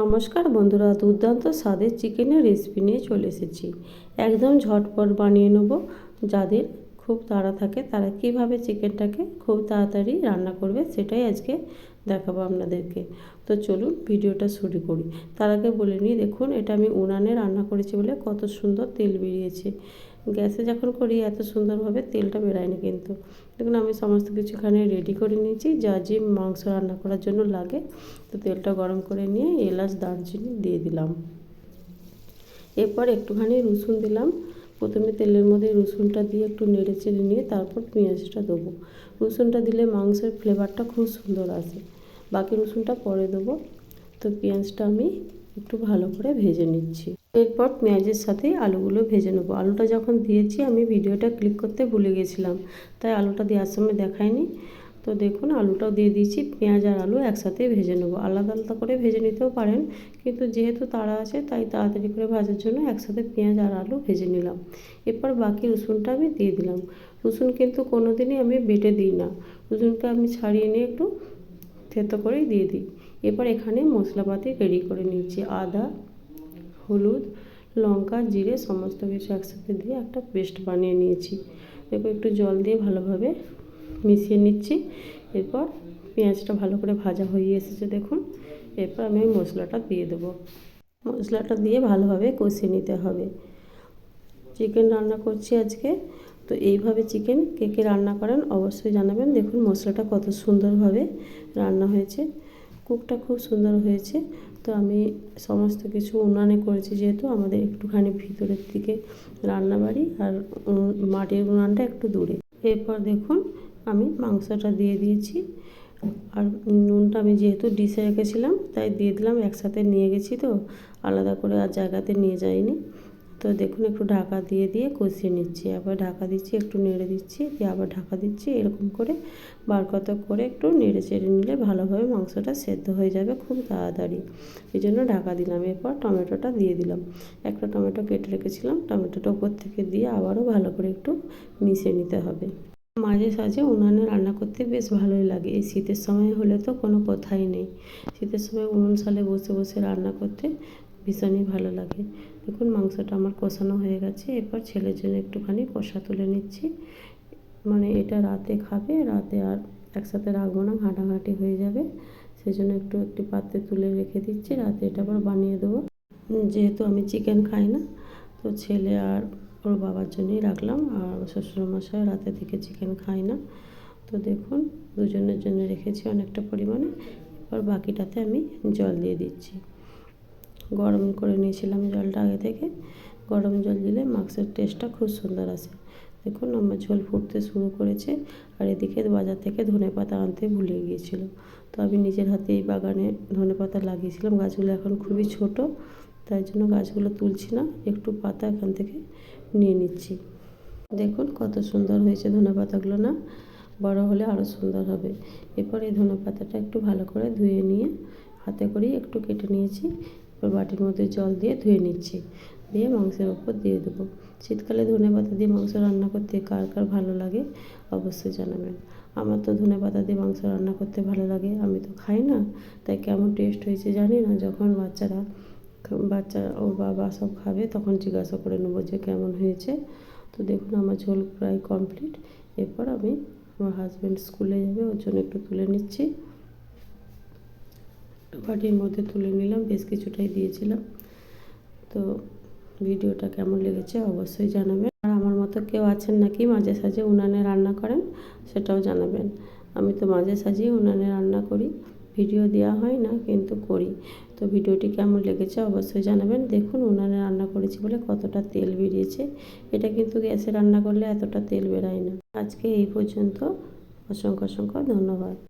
নমস্কার বন্ধুরা, দুর্দান্ত স্বাদের চিকেনের রেসিপি নিয়ে চলে এসেছি। একদম ঝটপট বানিয়ে নেব। যাদের খুব তাড়া থাকে, তারা কীভাবে চিকেনটাকে খুব তাড়াতাড়ি রান্না করবে সেটাই আজকে দেখাবো আপনাদেরকে। তো চলুন ভিডিওটা শুরু করি। তার আগে বলে নিই, দেখুন, এটা আমি উনানে রান্না করেছি বলে কত সুন্দর তেল বেরিয়েছে। গ্যাসে যখন করি, এত সুন্দরভাবে তেলটা বেরায়নি কিন্তু। দেখুন, আমি সমস্ত কিছু এখানে রেডি করে নিয়েছি। যা যে মাংস রান্না করার জন্য লাগে, তো তেলটা গরম করে নিয়ে এলাচ, দারচিনি দিয়ে দিলাম। এরপর একটুখানি রসুন দিলাম। প্রথমে তেলের মধ্যে রসুনটা দিয়ে একটু নেড়ে চেড়ে নিয়ে তারপর পেঁয়াজটা দেবো। রসুনটা দিলে মাংসের ফ্লেভারটা খুব সুন্দর আসে। বাকি রসুনটা পরে দেবো। তো পেঁয়াজটা আমি একটু ভালো করে ভেজে নিচ্ছি। এরপর পেঁয়াজের সাথে আলুগুলো ভেজে নেব। আলুটা যখন দিয়েছি, আমি ভিডিওটা ক্লিক করতে ভুলে গেছিলাম, তাই আলুটা দেওয়ার সময় দেখায়নি তো দেখুন, আলুটাও দিয়ে দিয়েছি, পেঁয়াজ আর আলু একসাথে ভেজে নেব। আলাদা আলাদা করে ভেজে নিতেও পারেন, কিন্তু যেহেতু তাড়া আছে, তাই তাড়াতাড়ি করে ভাজার জন্য একসাথে পেঁয়াজ আর আলু ভেজে নিলাম। এরপর বাকি রসুনটা আমি দিয়ে দিলাম। রসুন কিন্তু কোনো দিনই আমি বেটে দিই না। রসুনকে আমি ছাড়িয়ে নিয়ে একটু থেতো করেই দিয়ে দিই। এরপর এখানে মশলাপাতি রেডি করে নিচ্ছি আদা, হলুদ, লঙ্কা, জিরে, সমস্ত কিছু একসাথে দিয়ে একটা পেস্ট বানিয়ে নিয়েছি। এরপর একটু জল দিয়ে ভালোভাবে মিশিয়ে নিচ্ছি। এরপর পেঁয়াজটা ভালো করে ভাজা হয়ে এসেছে, দেখুন। এরপর আমি মশলাটা দিয়ে দেবো। মশলাটা দিয়ে ভালোভাবে কষিয়ে নিতে হবে। চিকেন রান্না করছি আজকে। তো এইভাবে চিকেন কে কে রান্না করেন অবশ্যই জানাবেন। দেখুন, মশলাটা কত সুন্দরভাবে রান্না হয়েছে। কুকটা খুব সুন্দর হয়েছে। তো আমি সমস্ত কিছু উনানে করেছি যেহেতু আমাদের একটুখানি ভিতরের দিকে রান্নাবাড়ি আর মাটির উনানটা একটু দূরে। এরপর দেখুন, আমি মাংসটা দিয়ে দিয়েছি। আর নুনটা আমি যেহেতু ডিশে রেখেছিলাম, তাই দিয়ে দিলাম, একসাথে নিয়ে গেছি তো। আলাদা করে আর জায়গাতে নিয়ে যাইনি। তো দেখুন, একটু ঢাকা দিয়ে দিয়ে কষিয়ে নিচ্ছি। আবার ঢাকা দিচ্ছি, একটু নেড়ে দিচ্ছি, দিয়ে আবার ঢাকা দিচ্ছি। এরকম করে বার কত করে একটু নেড়ে চেড়ে নিলে ভালোভাবে মাংসটা সেদ্ধ হয়ে যাবে খুব তাড়াতাড়ি। এই জন্য ঢাকা দিলাম। এরপর টমেটোটা দিয়ে দিলাম। একটা টমেটো কেটে রেখেছিলাম। টমেটোটা উপর থেকে দিয়ে আবারও ভালো করে একটু মিশিয়ে নিতে হবে। মাঝে সাঝে উনানে রান্না করতে বেশ ভালোই লাগে। এই শীতের সময় হলে তো কোনো কথাই নেই। শীতের সময় উনুন সালে বসে বসে রান্না করতে ভীষণই ভালো লাগে। দেখুন, মাংসটা আমার কষানো হয়ে গেছে। এরপর ছেলের জন্য একটুখানি কষা তুলে নিচ্ছি। মানে এটা রাতে খাবে, রাতে আর একসাথে রাখব না, ঘাঁটাঘাঁটি হয়ে যাবে। সেই জন্য একটু একটি পাত্রে তুলে রেখে দিচ্ছি। রাতে এটা আবার বানিয়ে দেবো। যেহেতু আমি চিকেন খাই না, তো ছেলে আর ওর বাবার জন্যই রাখলাম। আর শ্বশুরমশাই রাতে থেকে চিকেন খায় না। তো দেখুন, দুজনের জন্য রেখেছি অনেকটা পরিমাণে। এবার বাকিটাতে আমি জল দিয়ে দিচ্ছি। গরম করে নিয়েছিলাম জলটা আগে থেকে। গরম জল দিলে মাংসের টেস্টটা খুব সুন্দর আসে। দেখুন, আমার ঝোল ফুটতে শুরু করেছে আর এদিকে বাজার থেকে ধনে পাতা আনতে ভুলে গিয়েছিল। তো আমি নিজের হাতে এই বাগানে ধনে পাতা লাগিয়েছিলাম। গাছগুলো এখন খুবই ছোট, তাই জন্য গাছগুলো তুলছি না, একটু পাতা এখান থেকে নিয়ে নিচ্ছি। দেখুন, কত সুন্দর হয়েছে ধনে পাতাগুলো না? বড় হলে আরও সুন্দর হবে। এরপর এই ধনে পাতাটা একটু ভালো করে ধুয়ে নিয়ে হাতে করেই একটু কেটে নিয়েছি। এবার বাটির মধ্যে জল দিয়ে ধুয়ে নিচ্ছি। দিয়ে মাংসের ওপর দিয়ে দেবো। শীতকালে ধনে পাতা দিয়ে মাংস রান্না করতে কার কার ভালো লাগে অবশ্যই জানাবেন। আমার তো ধনে পাতা দিয়ে মাংস রান্না করতে ভালো লাগে, আমি তো খাই না। তাই কেমন টেস্ট হয়েছে জানি না, যখন বাচ্চারা বাচ্চা ও বাবা সব খাবে তখন জিজ্ঞাসা করে নেব যে কেমন হয়েছে। তো দেখুন আমার ঝোল প্রায় কমপ্লিট এরপর আমি আমার হাজব্যান্ড স্কুলে যাবে, ওর জন্য একটু তুলে নিচ্ছি। বাটির মধ্যে তুলে নিলাম, বেশ কিছুটাই দিয়েছিলাম। তো ভিডিওটা কেমন লেগেছে অবশ্যই জানাবেন। আর আমার মতো কেউ আছেন নাকি মাঝে সাঝে উনানে রান্না করেন, সেটাও জানাবেন। আমি তো মাঝে সাঝেই উনানে রান্না করি, ভিডিও দেওয়া হয় না, কিন্তু করি। তো ভিডিওটি কেমন লেগেছে অবশ্যই জানাবেন। দেখুন উনানে রান্না করেছি বলে কতটা তেল বেরিয়েছে। এটা কিন্তু গ্যাসে রান্না করলে এতটা তেল বেরায় না। আজকে এই পর্যন্ত। অসংখ্য অসংখ্য ধন্যবাদ।